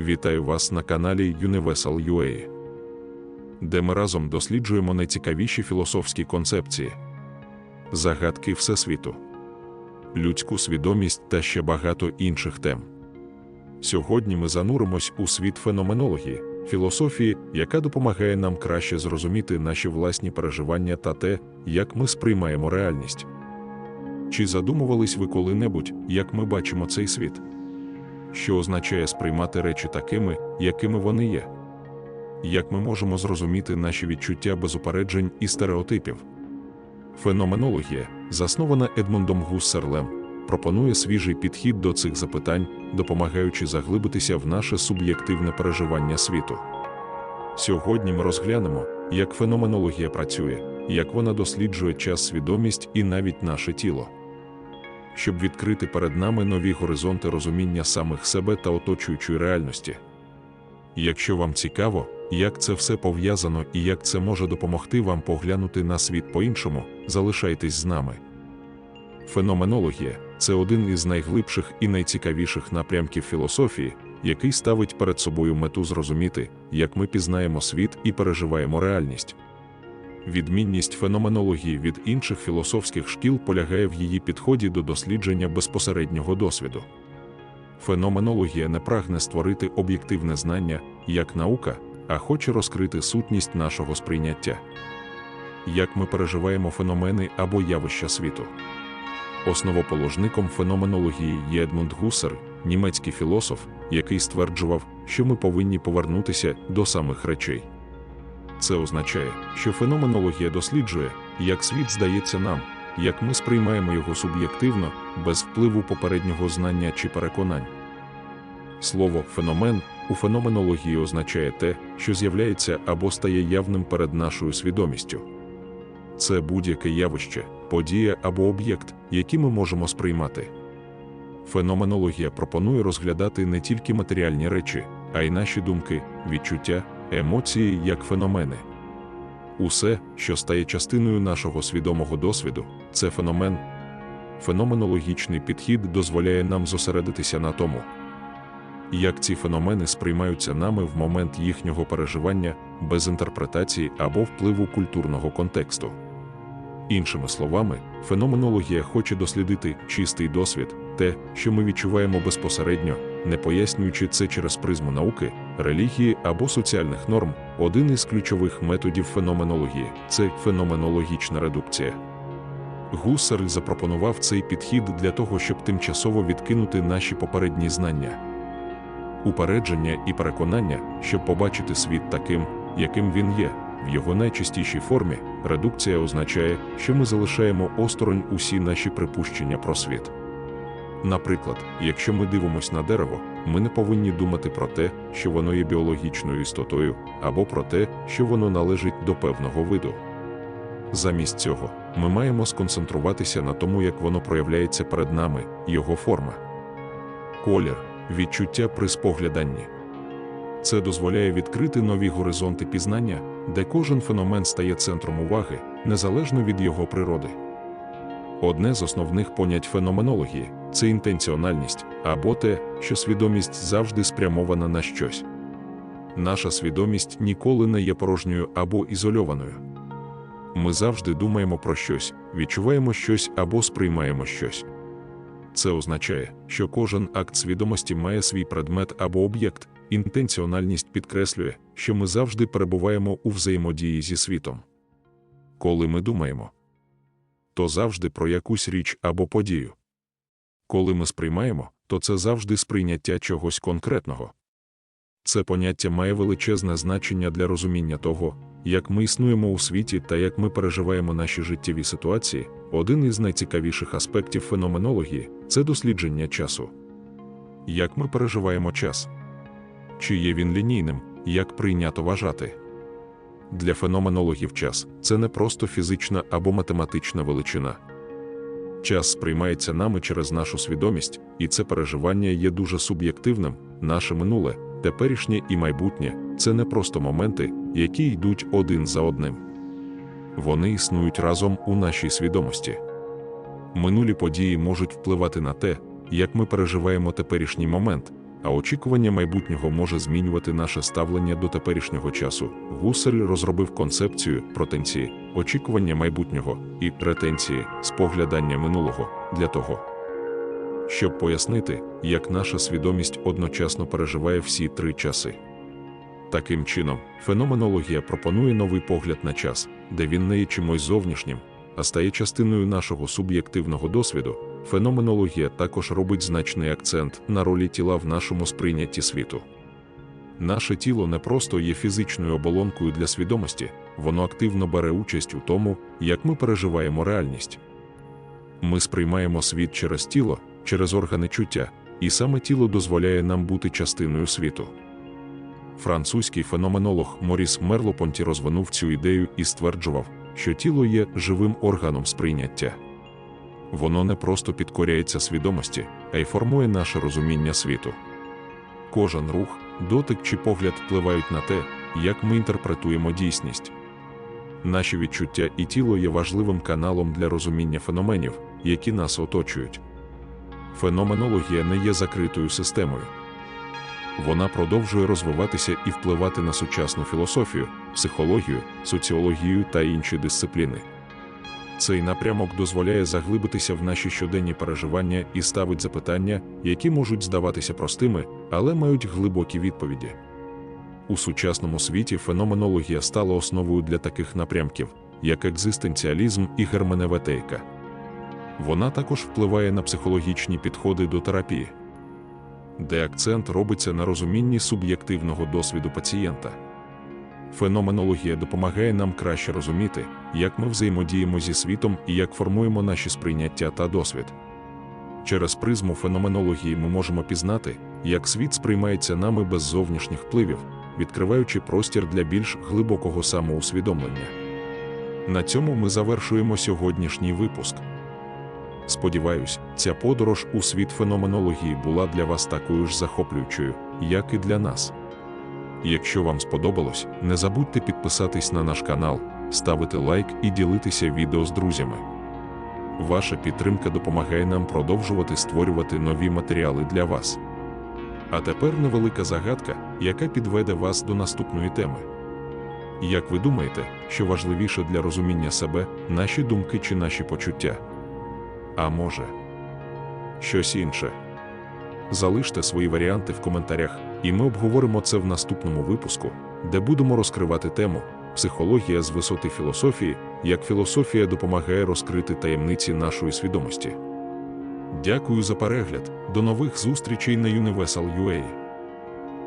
Вітаю вас на каналі Universal UA, де ми разом досліджуємо найцікавіші філософські концепції, загадки Всесвіту, людську свідомість та ще багато інших тем. Сьогодні ми зануримось у світ феноменології, філософії, яка допомагає нам краще зрозуміти наші власні переживання та те, як ми сприймаємо реальність. Чи задумувались ви коли-небудь, як ми бачимо цей світ? Що означає сприймати речі такими, якими вони є? Як ми можемо зрозуміти наші відчуття без упереджень і стереотипів? Феноменологія, заснована Едмундом Гуссерлем, пропонує свіжий підхід до цих запитань, допомагаючи заглибитися в наше суб'єктивне переживання світу. Сьогодні ми розглянемо, як феноменологія працює, як вона досліджує час свідомість і навіть наше тіло. Щоб відкрити перед нами нові горизонти розуміння самих себе та оточуючої реальності. Якщо вам цікаво, як це все пов'язано і як це може допомогти вам поглянути на світ по-іншому, залишайтесь з нами. Феноменологія це один із найглибших і найцікавіших напрямків філософії, який ставить перед собою мету зрозуміти, як ми пізнаємо світ і переживаємо реальність. Відмінність феноменології від інших філософських шкіл полягає в її підході до дослідження безпосереднього досвіду. Феноменологія не прагне створити об'єктивне знання як наука, а хоче розкрити сутність нашого сприйняття. Як ми переживаємо феномени або явища світу. Основоположником феноменології є Едмунд Гуссер, німецький філософ, який стверджував, що ми повинні повернутися до самих речей. Це означає, що феноменологія досліджує, як світ здається нам, як ми сприймаємо його суб'єктивно, без впливу попереднього знання чи переконань. Слово феномен у феноменології означає те, що з'являється або стає явним перед нашою свідомістю. Це будь-яке явище, подія або об'єкт, які ми можемо сприймати. Феноменологія пропонує розглядати не тільки матеріальні речі, а й наші думки, відчуття, емоції як феномени. Усе, що стає частиною нашого свідомого досвіду, це феномен. Феноменологічний підхід дозволяє нам зосередитися на тому, як ці феномени сприймаються нами в момент їхнього переживання без інтерпретації або впливу культурного контексту. Іншими словами, феноменологія хоче дослідити чистий досвід, те, що ми відчуваємо безпосередньо, не пояснюючи це через призму науки, релігії або соціальних норм. Один із ключових методів феноменології це феноменологічна редукція. Гуссерль запропонував цей підхід для того, щоб тимчасово відкинути наші попередні знання, упередження і переконання, щоб побачити світ таким, яким він є. В його найчастішій формі редукція означає, що ми залишаємо осторонь усі наші припущення про світ. Наприклад, якщо ми дивимося на дерево, ми не повинні думати про те, що воно є біологічною істотою, або про те, що воно належить до певного виду. Замість цього, ми маємо сконцентруватися на тому, як воно проявляється перед нами, його форма. Колір, відчуття при спогляданні. Це дозволяє відкрити нові горизонти пізнання, де кожен феномен стає центром уваги, незалежно від його природи. Одне з основних понять феноменології це інтенціональність або те, що свідомість завжди спрямована на щось. Наша свідомість ніколи не є порожньою або ізольованою. Ми завжди думаємо про щось, відчуваємо щось або сприймаємо щось. Це означає, що кожен акт свідомості має свій предмет або об'єкт. Інтенціональність підкреслює, що ми завжди перебуваємо у взаємодії зі світом. Коли ми думаємо, то завжди про якусь річ або подію. Коли ми сприймаємо, то це завжди сприйняття чогось конкретного. Це поняття має величезне значення для розуміння того, як ми існуємо у світі та як ми переживаємо наші життєві ситуації. Один із найцікавіших аспектів феноменології це дослідження часу. Як ми переживаємо час? Чи є він лінійним, як прийнято вважати? Для феноменологів час це не просто фізична або математична величина. Час сприймається нами через нашу свідомість, і це переживання є дуже суб'єктивним. Наше минуле, теперішнє і майбутнє це не просто моменти, які йдуть один за одним. Вони існують разом у нашій свідомості. Минулі події можуть впливати на те, як ми переживаємо теперішній момент, а очікування майбутнього може змінювати наше ставлення до теперішнього часу. Гусель розробив концепцію протенції, очікування майбутнього і ретенції, споглядання минулого для того, щоб пояснити, як наша свідомість одночасно переживає всі три часи. Таким чином, феноменологія пропонує новий погляд на час, де він не є чимось зовнішнім, а стає частиною нашого суб'єктивного досвіду. Феноменологія також робить значний акцент на ролі тіла в нашому сприйнятті світу. Наше тіло не просто є фізичною оболонкою для свідомості, воно активно бере участь у тому, як ми переживаємо реальність. Ми сприймаємо світ через тіло, через органи чуття, і саме тіло дозволяє нам бути частиною світу. Французький феноменолог Моріс Мерлопонті розвинув цю ідею і стверджував, що тіло є живим органом сприйняття. Воно не просто підкоряється свідомості, а й формує наше розуміння світу. Кожен рух, дотик чи погляд впливають на те, як ми інтерпретуємо дійсність. Наші відчуття і тіло є важливим каналом для розуміння феноменів, які нас оточують. Феноменологія не є закритою системою. Вона продовжує розвиватися і впливати на сучасну філософію, психологію, соціологію та інші дисципліни. Цей напрямок дозволяє заглибитися в наші щоденні переживання і ставить запитання, які можуть здаватися простими, але мають глибокі відповіді. У сучасному світі феноменологія стала основою для таких напрямків, як екзистенціалізм і герменевтика. Вона також впливає на психологічні підходи до терапії, де акцент робиться на розумінні суб'єктивного досвіду пацієнта. Феноменологія допомагає нам краще розуміти, як ми взаємодіємо зі світом і як формуємо наші сприйняття та досвід. Через призму феноменології ми можемо пізнати, як світ сприймається нами без зовнішніх впливів, відкриваючи простір для більш глибокого самоусвідомлення. На цьому ми завершуємо сьогоднішній випуск. Сподіваюсь, ця подорож у світ феноменології була для вас такою ж захоплюючою, як і для нас. Якщо вам сподобалось, не забудьте підписатись на наш канал, ставити лайк і ділитися відео з друзями. Ваша підтримка допомагає нам продовжувати створювати нові матеріали для вас. А тепер невелика загадка, яка підведе вас до наступної теми. Як ви думаєте, що важливіше для розуміння себе, наші думки чи наші почуття? А може, щось інше? Залиште свої варіанти в коментарях, і ми обговоримо це в наступному випуску, де будемо розкривати тему психологія з висоти філософії, як філософія допомагає розкрити таємниці нашої свідомості. Дякую за перегляд. До нових зустрічей на Universal.